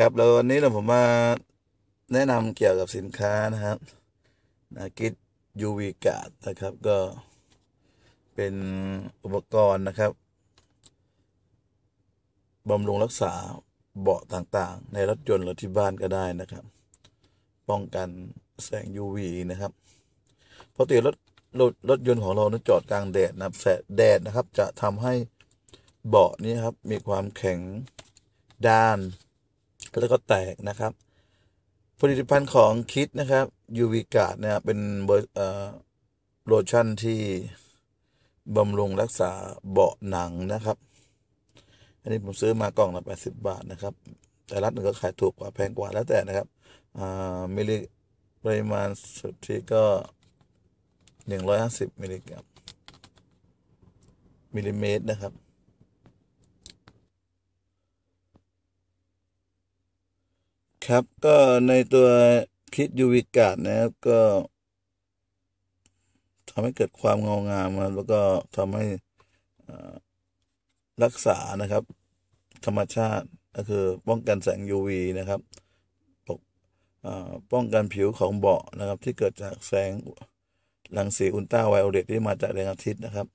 ครับแล้ววันนี้เราผมมาแนะนำเกี่ยวกับสินค้านะครับนากิจยูวีกาดนะครับก็เป็นอุปกรณ์นะครับบำรุงรักษาเบาะต่างๆ ในรถยนต์หรือที่บ้านก็ได้นะครับ ป้องกันแสง UV นะครับปกติรถรถรถยนต์ของเรานะจอดกลางแดดนะครับแสงแดดนะครับ จะทำให้เบาะนี้ครับ มีความแข็งด้าน แล้วก็แตกนะครับ ผลิตภัณฑ์ของคิดนะครับ UVgard นะครับเป็นเบอร์โลชั่นที่บำรุงรักษาเบาะหนังนะครับ อันนี้ผมซื้อมากล่องละ80 บาทนะครับ แต่รัฐหนึ่งก็ขายถูกกว่าแพงกว่าแล้วแต่นะครับมิลลิปริมาณสุทธิก็ 150 มิลลิกรัมมิลลิเมตรนะครับ ครับ ก็ในตัวคิดยูวิกาดนะครับก็ทำให้เกิดความเงางามแล้วก็ทำให้รักษานะครับ ธรรมชาติก็คือป้องกันแสง UV นะครับปกป้องกันผิวของเบาะนะครับ ที่เกิดจากแสงรังสีอุลตราไวโอเลตที่มาจากแสงอาทิตย์นะครับ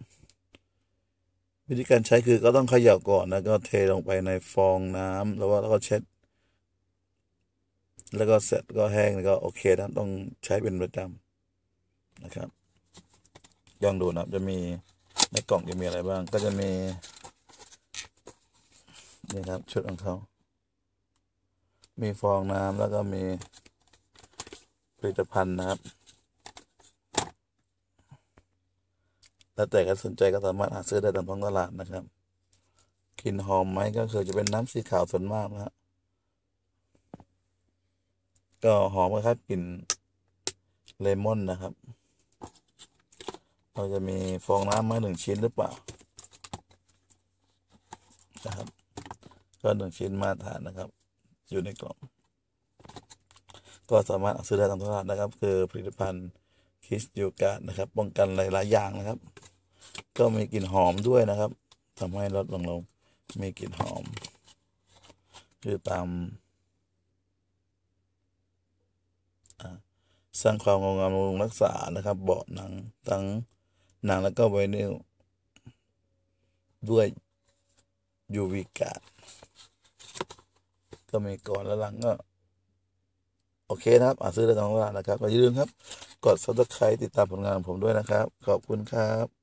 วิธีการใช้คือก็ต้องเขย่าก่อนแล้วก็เทลงไปในฟองน้ำแล้วก็เช็ด แล้วก็เสร็จก็แห้งแล้วก็โอเคนะต้องใช้เป็นประจำนะครับลองดูนะครับจะมีในกล่องจะมีอะไรบ้าง ก็จะมีนี่ครับชุดของเขา มีฟองน้ำแล้วก็มีผลิตภัณฑ์นะครับ แล้วแต่ก็สนใจก็สามารถหาซื้อได้ตามท้องตลาดนะครับกลิ่นหอมไหมก็คือจะเป็นน้ำสีขาวส่วนมากนะฮะ ก็หอมคล้ายกลิ่นเลมอนนะครับ เราจะมีฟองน้ำมาหนึ่งชิ้นหรือเปล่านะครับ ก็หนึ่งชิ้นมาตรฐานนะครับ อยู่ในกล่อง ก็สามารถซื้อได้ตามตลาดนะครับ คือผลิตภัณฑ์คิสยูการ์นะครับ ป้องกันหลายๆอย่างนะครับ ก็มีกลิ่นหอมด้วยนะครับทำให้รถของเรามีกลิ่นหอม คือตาม สร้างความงดงามบำรุงรักษานะครับ เบาะหนังทั้งหนังแล้วก็ไวนิลด้วยยูวิกาดก็มีก่อนและหลังก็โอเคนะครับอาซื้อได้ตรงตลานะครับอย่าลืมครับ กด subscribe ติดตามผลงานของผมด้วยนะครับ ขอบคุณครับ